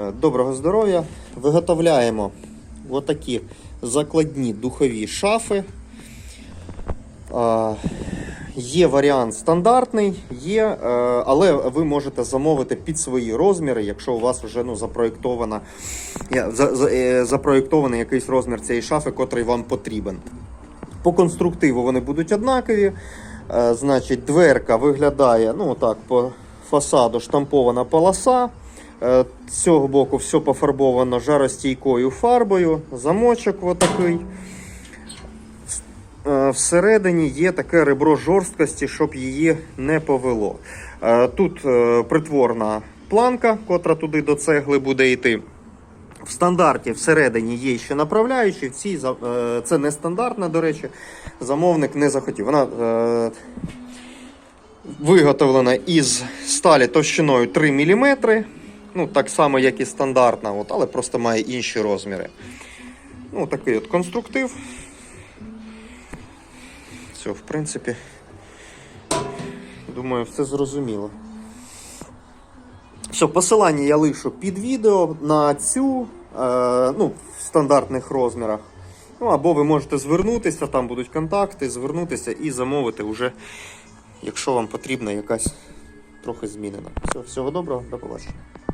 Е, Доброго здоров'я. Виготовляємо отакі закладні духові шафи. Е, Є варіант стандартний, є, е, але ви можете замовити під свої розміри, якщо у вас вже ну, запроєктована, запроєктований якийсь розмір цієї шафи, котрий вам потрібен. По конструктиву вони будуть однакові. Значить, дверка виглядає ну, так, по фасаду штампована полоса. Е, З цього боку все пофарбовано жаростійкою фарбою. Замочок отакий. Е, Всередині є таке ребро жорсткості, щоб її не повело. Е, Тут притворна планка, котра туди до цегли буде йти. В стандарті всередині є ще направляючі. В це не стандартна, до речі, замовник не захотів. Вона виготовлена із сталі товщиною 3 мм. Ну, так само, як і стандартна, от, але просто має інші розміри. Ну, такий от конструктив. Все, в принципі, думаю, все зрозуміло. Все, посилання я лишу під відео на цю, е, ну, в стандартних розмірах. Ну, або ви можете звернутися, там будуть контакти, звернутися і замовити вже, якщо вам потрібна якась трохи змінена. Все, всього доброго, до побачення.